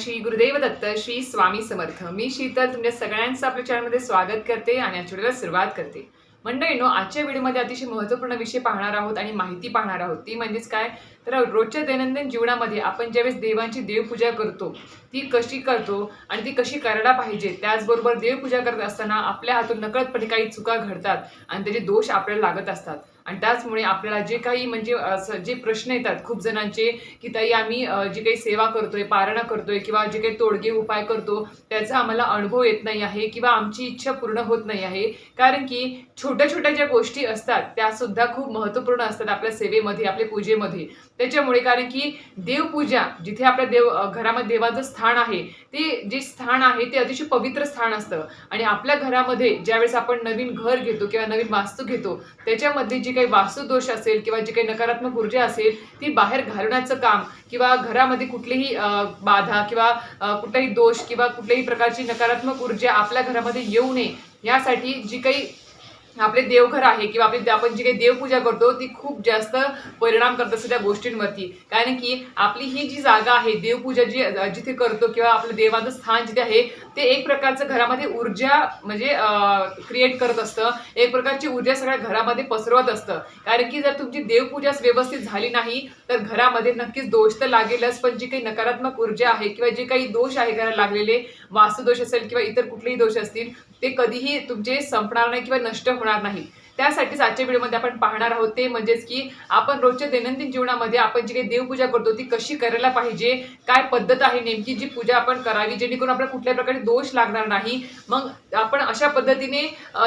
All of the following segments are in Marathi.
श्री गुरुदेव दत्त श्री स्वामी समर्थ. मी शीतल तुमच्या सगळ्यांचं आपल्या चॅनलमध्ये स्वागत करते आणि आजच्या व्हिडिओला सुरुवात करते. मंडळीनो आजच्या व्हिडिओमध्ये अतिशय महत्त्वपूर्ण विषय पाहणार आहोत आणि माहिती पाहणार आहोत. ती म्हणजेच काय? तर रोजच्या दैनंदिन जीवनामध्ये आपण ज्यावेळेस देवांची देवपूजा करतो ती कशी करतो आणि ती कशी करायला पाहिजे त्याचबरोबर देवपूजा करत असताना आपल्या हातून नकळतपणे काही चुका घडतात आणि त्याचे दोष आपल्याला लागत असतात. आणि त्याचमुळे आपल्याला जे काही म्हणजे असं जे प्रश्न येतात खूप जणांचे की ताई आम्ही जी काही सेवा करतोय पारणा करतोय किंवा जे काही तोडगे उपाय करतो त्याचा आम्हाला अनुभव येत नाही आहे किंवा आमची इच्छा पूर्ण होत नाही आहे. कारण की छोट्या छोट्या ज्या गोष्टी असतात त्या सुद्धा खूप महत्त्वपूर्ण असतात आपल्या सेवेमध्ये आपल्या पूजेमध्ये. त्याच्यामुळे कारण की देवपूजा जिथे आपल्या देव घरामध्ये देवाचं स्थान आहे ते जे स्थान आहे ते अतिशय पवित्र स्थान असतं. आणि आपल्या घरामध्ये ज्यावेळेस आपण नवीन घर घेतो किंवा नवीन वास्तू घेतो त्याच्यामध्ये जी काही काही वास्तुदोष असेल किंवा जी काही नकारात्मक ऊर्जा असेल ती बाहेर घालवण्याचं काम किंवा घरामध्ये कुठलीही बाधा किंवा कुठलाही दोष किंवा कुठल्याही प्रकारची नकारात्मक ऊर्जा आपल्या घरामध्ये येऊ नये यासाठी जी काही आपले देवघर आहे किंवा आपली आपण जी काही देवपूजा करतो ती खूप जास्त परिणाम करत असते त्या गोष्टींवरती. कारण की आपली ही जी जागा आहे देवपूजा जी जिथे करतो किंवा आपलं देवाचं स्थान जिथे आहे ते एक प्रकारचं घरामध्ये ऊर्जा म्हणजे क्रिएट करत असतं. एक प्रकारची ऊर्जा सगळ्या घरामध्ये पसरवत असतं. कारण की जर तुमची देवपूजा व्यवस्थित झाली नाही तर घरामध्ये नक्कीच दोष तर लागेलच पण जी काही नकारात्मक ऊर्जा आहे किंवा जे काही दोष आहे घराला लागलेले वास्तुदोष असेल किंवा इतर कुठलेही दोष असतील ते कधीही तुमचे संपणार नाही किंवा नष्ट होणार नाही. त्यासाठीच आजच्या व्हिडिओमध्ये आपण पाहणार आहोत ते म्हणजेच की आपण रोजच्या दैनंदिन जीवनामध्ये आपण जी काही देवपूजा करतो ती कशी करायला पाहिजे? काय पद्धत आहे नेमकी जी पूजा आपण करावी? जेणेकरून आपल्याला कुठल्या प्रकारे दोष लागणार नाही? मग आपण अशा पद्धतीने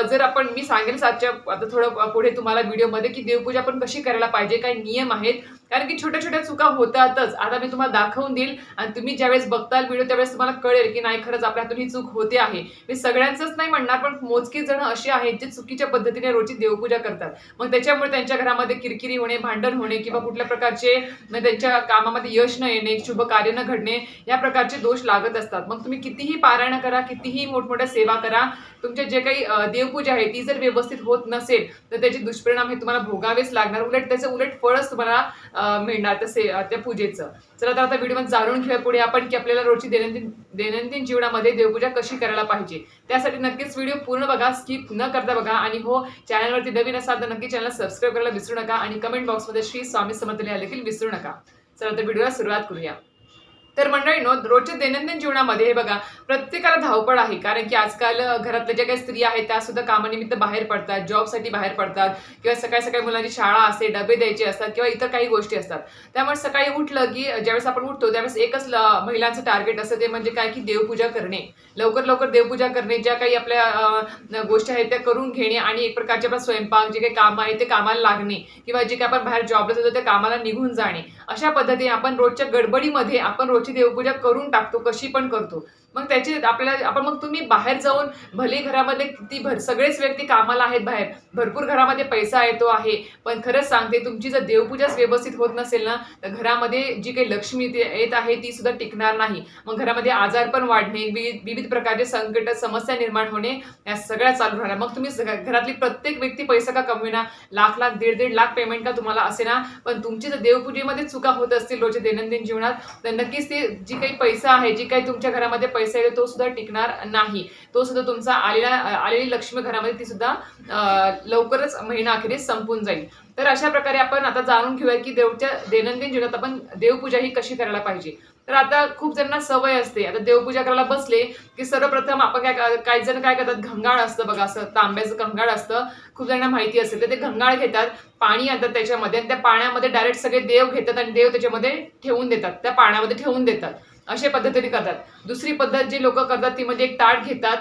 जर आपण मी सांगेन आजच्या आता थोडं पुढे तुम्हाला व्हिडिओमध्ये की देवपूजा आपण कशी करायला पाहिजे? काय नियम आहेत? कारण की छोट्या छोट्या चुका होतातच. आता मी तुम्हाला दाखवून देईल आणि तुम्ही ज्यावेळेस बघताल व्हिडिओ त्यावेळेस तुम्हाला कळेल की नाही खरंच आपल्या हातून ही चूक होते आहे. मी सगळ्यांचंच नाही म्हणणार पण मोजकी जण अशी आहेत जे चुकीच्या पद्धतीने रोजची देवपूजा करतात. मग त्याच्यामुळे त्यांच्या घरामध्ये किरकिरी होणे भांडण होणे किंवा कुठल्या प्रकारचे त्यांच्या कामामध्ये यश न येणे शुभ कार्य न घडणे या प्रकारचे दोष लागत असतात. मग तुम्ही कितीही पारायण करा कितीही मोठमोठ्या सेवा करा तुमचे जे काही देवपूजा आहे ती जर व्यवस्थित होत नसेल तर त्याचे दुष्परिणाम हे तुम्हाला भोगावेच लागणार. उलट त्याचं उलट फळच तुम्हाला मिळणार तसे त्या पूजेचं. चला तर आता व्हिडिओ जाणून घेऊया पुढे आपण की आपल्याला रोजची दैनंदिन दैनंदिन जीवनामध्ये देवपूजा कशी करायला पाहिजे. त्यासाठी नक्कीच व्हिडिओ पूर्ण बघा स्किप न करता बघा. आणि हो चॅनलवरती नवीन असाल तर नक्की चॅनल सबस्क्राईब करायला विसरू नका. आणि कमेंट बॉक्समध्ये श्री स्वामी समर्थ लिहायला देखील विसरू नका. चला तर व्हिडिओला सुरुवात करूया. तर मंडळीनो रोजच्या दैनंदिन जीवनामध्ये हे बघा प्रत्येकाला धावपळ आहे. कारण की आजकाल घरातल्या ज्या काही स्त्री आहेत त्या सुद्धा कामानिमित्त बाहेर पडतात जॉबसाठी बाहेर पडतात किंवा सकाळी सकाळी मुलांची शाळा असते डबे द्यायचे असतात किंवा इतर काही गोष्टी असतात. त्यामुळे सकाळी उठलं की ज्यावेळेस आपण उठतो त्यावेळेस एकच ल- महिलांचं टार्गेट असतं ते म्हणजे काय की देवपूजा करणे. लवकर लवकर देवपूजा करणे ज्या काही आपल्या गोष्टी आहेत त्या करून घेणे आणि एक प्रकारचे आपला स्वयंपाक जे काही काम आहे ते कामाला लागणे किंवा जे काही आपण बाहेर जॉबला जातो त्या कामाला निघून जाणे. अशा पद्धतीने आपण रोजच्या गडबडीमध्ये आपण रोज देवपूजा करून टाकतो कशी पण करतो. मग त्याची आपल्याला आपण मग तुम्ही बाहेर जाऊन भले घरामध्ये किती भर सगळेच व्यक्ती कामाला आहेत बाहेर भरपूर घरामध्ये पैसा येतो आहे पण खरंच सांगते तुमची जर देवपूजाच व्यवस्थित होत नसेल ना तर घरामध्ये जी काही लक्ष्मी येत आहे ती सुद्धा टिकणार नाही. मग घरामध्ये आजार पण वाढणे विविध विविध प्रकारचे संकट समस्या निर्माण होणे या सगळ्या चालू राहणार. मग तुम्ही घरातली प्रत्येक व्यक्ती पैसा का कमविना लाख लाख दीड दीड लाख पेमेंट का तुम्हाला असे ना? पण तुमची जर देवपूजेमध्ये चुका होत असतील रोजच्या दैनंदिन जीवनात तर नक्कीच ते जी काही पैसा आहे जी काही तुमच्या घरामध्ये पैसा येतो तो सुद्धा टिकणार नाही. तो सुद्धा तुमचा आलेला आलेली लक्ष्मी घरामध्ये ती सुद्धा लवकरच महिना अखेरीस संपून जाईल. तर अशा प्रकारे आपण आता जाणून घेऊया की देवच्या दैनंदिन जीवनात आपण देवपूजा ही कशी करायला पाहिजे. तर आता खूप जणांना सवय असते. आता देवपूजा करायला बसले की सर्वप्रथम आपण काय काही जण काय करतात घंगाळ असतं बघा असं तांब्याचं घंगाळ असतं. खूप जणांना माहिती असेल तर ते घंगाळ घेतात पाणी आणतात त्याच्यामध्ये आणि त्या पाण्यामध्ये डायरेक्ट सगळे देव घेतात आणि देव त्याच्यामध्ये ठेवून देतात. त्या पाण्यामध्ये ठेवून देतात. अशा पद्धतीने करतात. दुसरी पद्धत जी लोक करतात ती म्हणजे एक ताट घेतात.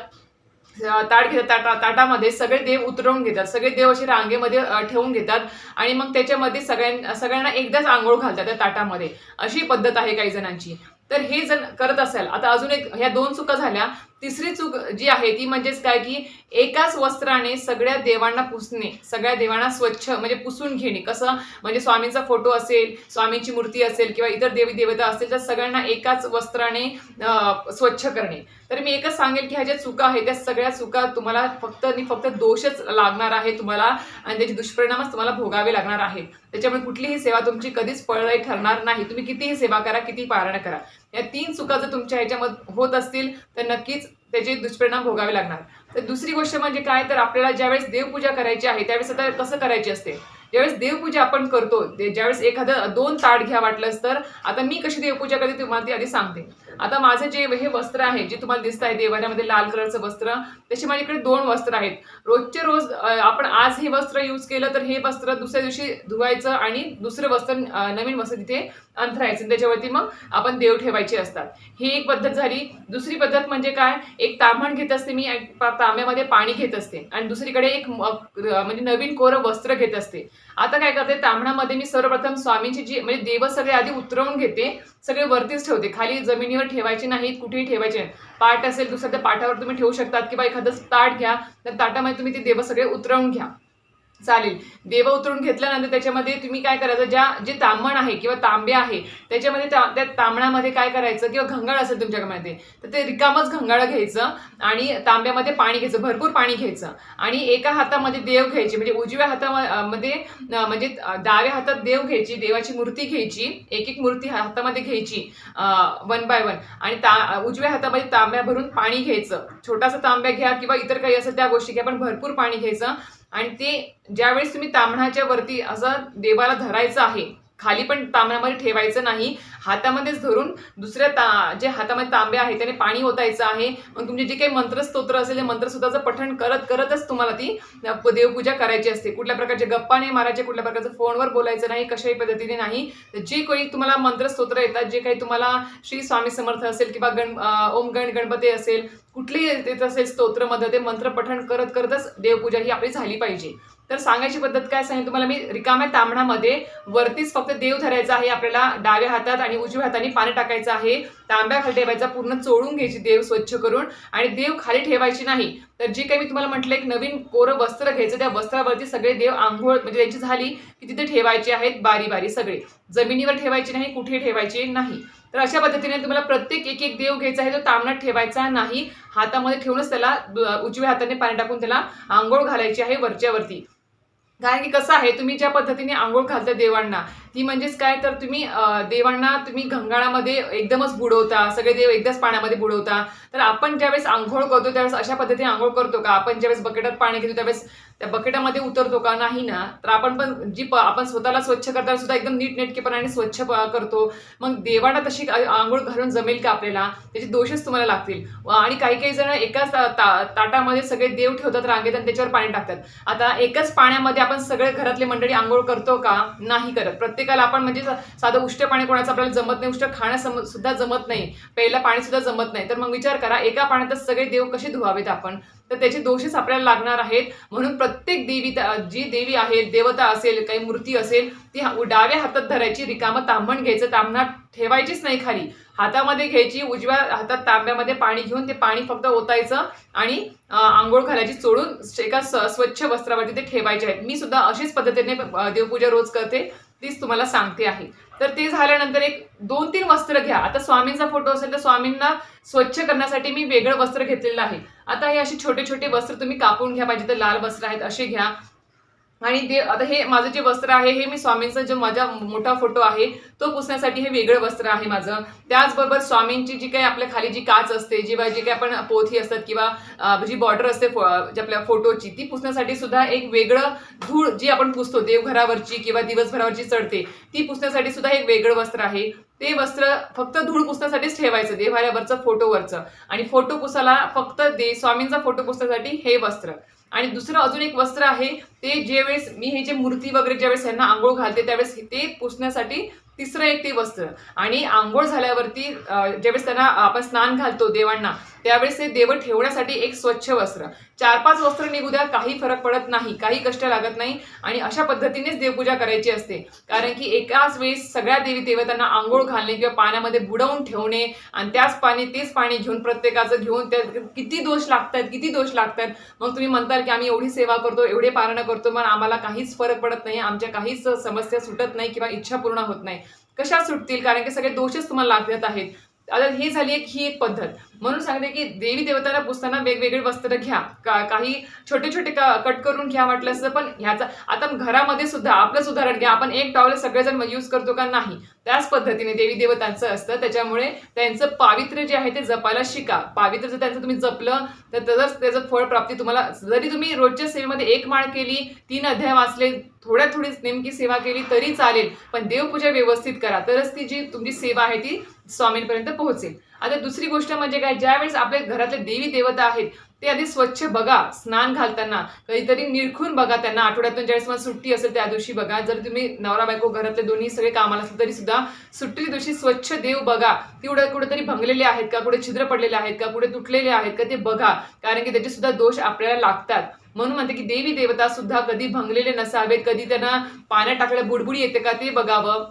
ताट घेतात ताटा ताटामध्ये सगळे देव उतरवून घेतात. सगळे देव असे रांगेमध्ये ठेवून घेतात. आणि मग त्याच्यामध्ये सगळ्यां सगळ्यांना एकदाच आंघोळ घालतात त्या ताटामध्ये. अशी पद्धत आहे काही जणांची. तर हे जर करत असेल. आता अजून एक ह्या दोन चुका झाल्या. तिसरी चूक जी आहे ती म्हणजेच काय की एकाच वस्त्राने सगळ्या देवांना पुसणे सगळ्या देवांना स्वच्छ म्हणजे पुसून घेणे. कसं? म्हणजे स्वामींचा फोटो असेल स्वामींची मूर्ती असेल किंवा इतर देवी देवता असेल तर सगळ्यांना एकाच वस्त्राने स्वच्छ करणे. तर मी एकच सांगेल की ह्या ज्या चुका आहेत त्या सगळ्या चुका तुम्हाला फक्त आणि फक्त दोषच लागणार आहे तुम्हाला आणि त्याचे दुष्परिणामच तुम्हाला भोगावे लागणार आहेत. त्याच्यामुळे कुठलीही सेवा तुमची कधीच फळदायी ठरणार नाही. तुम्ही कितीही सेवा करा किती पारायण करा. या तीन चुका जर तुमच्या ह्याच्यामध्ये होत असतील तर नक्कीच त्याचे दुष्परिणाम भोगावे लागणार. तर दुसरी गोष्ट म्हणजे काय? तर आपल्याला ज्यावेळेस देवपूजा करायची आहे त्यावेळेस आता कसं करायची असते? ज्यावेळेस देवपूजा आपण करतो ज्यावेळेस एखादं दोन ताट घ्या वाटलंच तर आता मी कशी देवपूजा करते तुम्हाला ती आधी सांगते. आता माझं जे हे वस्त्र आहे जे तुम्हाला दिसत आहे देवाऱ्यामध्ये लाल कलरचं वस्त्र तसे माझ्याकडे दोन वस्त्र आहेत. रोजचे रोज आपण आज हे वस्त्र यूज केलं तर हे वस्त्र दुसऱ्या दिवशी धुवायचं आणि दुसरं वस्त्र नवीन वस्त्र तिथे अंथरायचं. त्याच्यावरती मग आपण देव ठेवायचे असतात. ही एक पद्धत झाली. दुसरी पद्धत म्हणजे काय? एक तांबण घेत असते मी तांब्यामध्ये पाणी घेत असते. आणि दुसरीकडे एक म्हणजे नवीन कोरं वस्त्र घेत असते. आता काय करते तांबणामध्ये मी सर्वप्रथम स्वामींची जी म्हणजे देव सगळे आधी उतरवून घेते सगळे वरतीच ठेवते खाली जमिनीवर ठेवायचे नाहीत कुठेही ठेवायचे नाहीत. पाट असेल दुसऱ्या त्या पाटावर तुम्ही ठेवू शकतात किंवा एखादं ताट घ्या त्या ताटामध्ये तुम्ही ते देव सगळे उतरवून घ्या चालेल. देव उतरून घेतल्यानंतर त्याच्यामध्ये तुम्ही काय करायचं ज्या जे तांबण आहे किंवा तांबे आहे त्याच्यामध्ये त्या त्या तांबणामध्ये काय करायचं किंवा घंगाळ असेल तुमच्यामध्ये तर ते रिकामच घंगाळ घ्यायचं आणि तांब्यामध्ये पाणी घ्यायचं भरपूर पाणी घ्यायचं. आणि एका हातामध्ये देव घ्यायची म्हणजे उजव्या हातामध्ये म्हणजे डाव्या हातात देव घ्यायची देवाची मूर्ती घ्यायची एक एक मूर्ती हातामध्ये घ्यायची वन बाय वन आणि ता उजव्या हातामध्ये तांब्या भरून पाणी घ्यायचं. छोटासा तांब्या घ्या किंवा इतर काही असेल त्या गोष्टी घ्या पण भरपूर पाणी घ्यायचं. आणि ते ज्यावेळेस तुम्ही तांबणाच्या वरती असं देवाला धरायचं आहे खाली पण तांब्यामध्ये ठेवायचं नाही. हातामध्येच धरून दुसऱ्या ता जे हातामध्ये तांबे आहे त्याने पाणी ओतायचं आहे. मग तुमचे जे काही मंत्रस्तोत्र असेल ते मंत्रस्तोत्राचं पठण करत करतच तुम्हाला ती देवपूजा करायची असते. कुठल्या प्रकारचे गप्पा नाही मारायचे कुठल्या प्रकारचं फोनवर बोलायचं नाही कशाही पद्धतीने नाही. तर जे काही तुम्हाला मंत्रस्तोत्र येतात जे काही तुम्हाला श्री स्वामी समर्थ असेल किंवा गण ओम गण गणपती असेल कुठलीही येत असेल स्तोत्रमध्ये ते मंत्र पठण करत करतच देवपूजा ही आपली झाली पाहिजे. तर सांगायची पद्धत काय सांगेल तुम्हाला? मी रिकाम्या तांबणामध्ये वरतीच फक्त देव धरायचा आहे आपल्याला डाव्या हातात आणि उजव्या हाताने पाणी टाकायचं आहे. तांब्या खाली ठेवायचा पूर्ण चोळून घ्यायची देव स्वच्छ करून. आणि देव खाली ठेवायची नाही. तर जे काही मी तुम्हाला म्हटलं एक नवीन कोरं वस्त्र घ्यायचं त्या वस्त्रावरती सगळे देव आंघोळ म्हणजे त्यांची झाली की तिथे ठेवायचे आहेत बारी बारी सगळे. जमिनीवर ठेवायचे नाही कुठे ठेवायचे नाही. तर अशा पद्धतीने तुम्हाला प्रत्येक एक एक देव घ्यायचा आहे तो तांबणात ठेवायचा नाही. हातामध्ये ठेवूनच त्याला उजव्या हाताने पाणी टाकून त्याला आंघोळ घालायची आहे वरच्यावरती. कारण की कसं आहे तुम्ही ज्या पद्धतीने आंघोळ घालता देवांना ती म्हणजेच काय? तर तुम्ही देवांना तुम्ही घंगाळामध्ये एकदमच बुडवता सगळे देव एकदाच पाण्यामध्ये बुडवता. तर आपण ज्यावेळेस आंघोळ करतो त्यावेळेस अशा पद्धतीने आंघोळ करतो का? आपण ज्यावेळेस बकेटात पाणी घेतो त्यावेळेस त्या बकेटामध्ये उतरतो का? नाही ना. तर आपण पण जी प- आपण स्वतःला स्वच्छ करताना सुद्धा एकदम नीटनेटकेपणाने स्वच्छ करतो. मग देवाला तशी आंघोळ घालून जमेल का आपल्याला? त्याचे दोषच तुम्हाला लागतील. आणि काही काही जण एकाच ता- ताटामध्ये सगळे देव ठेवतात रांगेत आणि त्याच्यावर पाणी टाकतात. आता एकाच पाण्यामध्ये आपण सगळे घरातले मंडळी आंघोळ करतो का? नाही करत. प्रत्येकाला आपण म्हणजे साधं उष्ट पाणी कोणाचं आपल्याला जमत नाही. उष्ट खाणं सम- सुद्धा जमत नाही. प्यायला पाणी सुद्धा जमत नाही. तर मग विचार करा एका पाण्यातच सगळे देव कसे धुवावेत आपण? तर त्याचे दोषच आपल्याला लागणार आहेत. म्हणून प्रत्येक देवी जी देवी आहे देवता असेल काही मूर्ती असेल ती डाव्या हातात धरायची रिकामं तांबण घ्यायचं तांबणात ठेवायचीच नाही खाली. हातामध्ये घ्यायची उजव्या हातात तांब्यामध्ये पाणी घेऊन ते पाणी फक्त ओतायचं आणि आंघोळ घालायची चोळून एका स्वच्छ वस्त्रावरती ते ठेवायचे आहेत. मी सुद्धा अशीच पद्धतीने देवपूजा रोज करते तीच तुम्हाला सांगते आहे. तर ते झाल्यानंतर एक दोन तीन वस्त्र घ्या. आता स्वामींचा फोटो असेल तर स्वामींना स्वच्छ करण्यासाठी मी वेगळं वस्त्र घेतलेलं आहे. आता हे असे छोटे छोटे वस्त्र तुम्ही कापून घ्या पाहिजे तर लाल वस्त्र आहेत असे घ्या. आणि ते आता हे माझं जे वस्त्र आहे हे मी स्वामींचा जो माझा मोठा फोटो आहे तो पुसण्यासाठी हे वेगळं वस्त्र आहे माझं. त्याचबरोबर स्वामींची जी काही आपल्या खाली जी काच असते जेव्हा जी काही आपण पोथी असतात किंवा जी बॉर्डर असते आपल्या फोटोची ती पुसण्यासाठी सुद्धा एक वेगळं धूळ जी आपण पुसतो देवघरावरची किंवा दिवसभरावरची चढते ती पुसण्यासाठी सुद्धा एक वेगळं वस्त्र आहे. ते वस्त्र फक्त धूळ पुसण्यासाठीच ठेवायचं देवाऱ्यावरचं फोटोवरचं आणि फोटो पुसायला फक्त दे स्वामींचा फोटो पुसण्यासाठी हे वस्त्र. आणि दुसरं अजून एक वस्त्र आहे ते ज्यावेळेस मी हे जे मूर्ती वगैरे ज्यावेळेस यांना आंघोळ घालते त्यावेळेस ते पुसण्यासाठी तिसरं एक ते वस्त्र. आणि आंघोळ झाल्यावरती ज्यावेळेस त्यांना आपण स्नान घालतो देवांना त्यावेळेस ते देव ठेवण्यासाठी एक स्वच्छ वस्त्र. चार पाच वस्त्र निघू द्या काही फरक पडत नाही काही कष्ट लागत नाही आणि अशा पद्धतीनेच देवपूजा करायची असते. कारण की एकाच वेळेस सगळ्या देवी देवतांना आंघोळ घालणे किंवा पाण्यामध्ये बुडवून ठेवणे आणि त्याच पाणी तेच पाणी घेऊन प्रत्येकाचं घेऊन त्या किती दोष लागतात किती दोष लागतात. मग तुम्ही म्हणताल की आम्ही एवढी सेवा करतो एवढे पारणं करतो मग आम्हाला काहीच फरक पडत नाही आमच्या काहीच समस्या सुटत नाही किंवा इच्छा पूर्ण होत नाही. कशा सुटतील? कारण की सगळे दोषच तुम्हाला लागत आहेत. आता ही झाली एक ही एक पद्धत. म्हणून सांगते की देवी देवताला पुसताना वेगवेगळे वस्त्र घ्या. का काही छोटे छोटे कट करून घ्या म्हटलं असतं पण ह्याचा आता घरामध्ये सुद्धा आपलंच उदाहरण घ्या. आपण एक टॉवेल सगळेजण यूज करतो का? नाही. त्याच पद्धतीने देवी देवतांचं असतं. त्याच्यामुळे त्यांचं पावित्र्य जे आहे ते जपायला शिका. पावित्र्य जर त्यांचं तुम्ही जपलं तर तसंच त्याचं फळ प्राप्ती तुम्हाला जरी तुम्ही रोजच्या सेवेमध्ये एक माळ केली तीन अध्याय वाचले थोड्या थोडी नेमकी सेवा केली तरी चालेल. पण देवपूजा व्यवस्थित करा. तरच ती जी तुमची सेवा आहे ती स्वामींपर्यंत पोहोचेल. आता दुसरी गोष्ट म्हणजे काय ज्यावेळेस आपल्या घरातले देवी देवता आहेत ते आधी स्वच्छ बघा स्नान घालताना. कधीतरी निरखून बघा त्यांना. आठवड्यातून ज्यावेळेस मला सुट्टी असेल त्या दिवशी बघा. जर तुम्ही नवरा बायको घरातले दोन्ही सगळे कामाला असेल तरी सुद्धा सुट्टीच्या दिवशी स्वच्छ देव बघा. तेवढं कुठेतरी भंगलेले आहेत का? कुठे छिद्र पडलेले आहेत का? कुठे तुटलेले आहेत का? ते बघा. कारण की त्याचे सुद्धा दोष आपल्याला लागतात. म्हणून म्हणते की देवी देवता सुद्धा कधी भंगलेले नसावेत कधी त्यांना पाण्यात टाकलेल्या बुडबुडी येते का ते बघावं.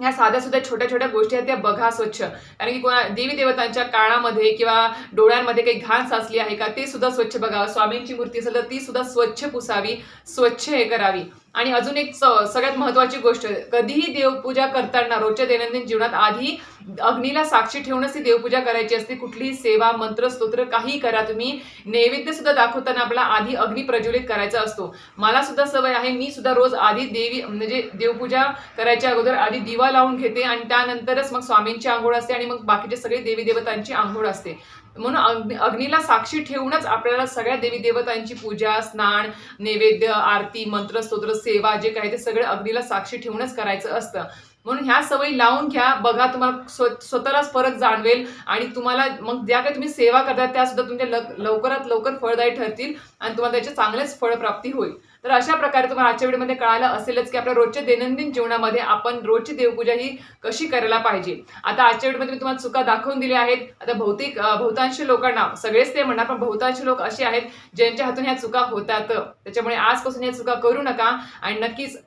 ह्या साध्या सुद्धा छोट्या छोट्या गोष्टी आहेत त्या बघा स्वच्छ. कारण की कोणा देवी देवतांच्या काळामध्ये किंवा डोळ्यांमध्ये काही घाण साचली आहे का ते सुद्धा स्वच्छ बघावं. स्वामींची मूर्ती असेल तर ती सुद्धा स्वच्छ पुसावी स्वच्छ हे करावी. आणि अजून एक स- सगळ्यात महत्वाची गोष्ट कधीही देवपूजा करताना रोजच्या दैनंदिन जीवनात आधी अग्नीला साक्षी ठेवूनच ती देवपूजा करायची असते. कुठलीही सेवा मंत्र स्तोत्र काही करा. तुम्ही नैवेद्य सुद्धा दाखवताना आपला आधी अग्नी प्रज्वलित करायचा असतो. मला सुद्धा सवय आहे मी सुद्धा रोज आधी देवी म्हणजे देवपूजा करायच्या अगोदर आधी दिवा लावून घेते आणि त्यानंतरच मग स्वामींची आंघोळ असते आणि मग बाकीचे सगळे देवी देवतांची आंघोळ असते. म्हणून अग्नि- अग्नीला साक्षी ठेवूनच आपल्याला सगळ्या देवी देवतांची पूजा स्नान नैवेद्य आरती मंत्र स्तोत्र सेवा जे काही ते सगळं अग्नीला साक्षी ठेवूनच करायचं असतं. म्हणून ह्या सवयी लावून घ्या. बघा तुम्हाला स्व स्वतःलाच फरक जाणवेल आणि तुम्हाला मग ज्या काही तुम्ही सेवा करता त्या सुद्धा तुमच्या लवकरात लवकर फळदायी ठरतील आणि तुम्हाला त्याचे चांगलेच फळप्राप्ती होईल. तर अशा प्रकारे तुम्हाला आजच्या व्हिडिओमध्ये कळालं असेलच की आपल्या रोजच्या दैनंदिन जीवनामध्ये आपण रोजची देवपूजा ही कशी करायला पाहिजे. आता आजच्या व्हिडिओमध्ये मी तुम्हाला चुका दाखवून दिल्या आहेत. आता भौतिक बहुतांश लोकांना सगळेच ते म्हणणार पण बहुतांश लोक असे आहेत ज्यांच्या हातून ह्या चुका होतात. त्याच्यामुळे आजपासून ह्या चुका करू नका आणि नक्कीच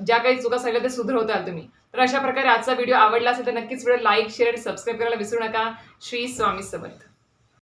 ज्या काही चुका सांगितल्या त्या सुधरवताल तुम्ही. तर अशा प्रकारे आजचा व्हिडिओ आवडला असेल तर नक्कीच व्हिडिओ लाईक शेअर आणि सबस्क्राईब करायला विसरू नका. श्री स्वामी समर्थ.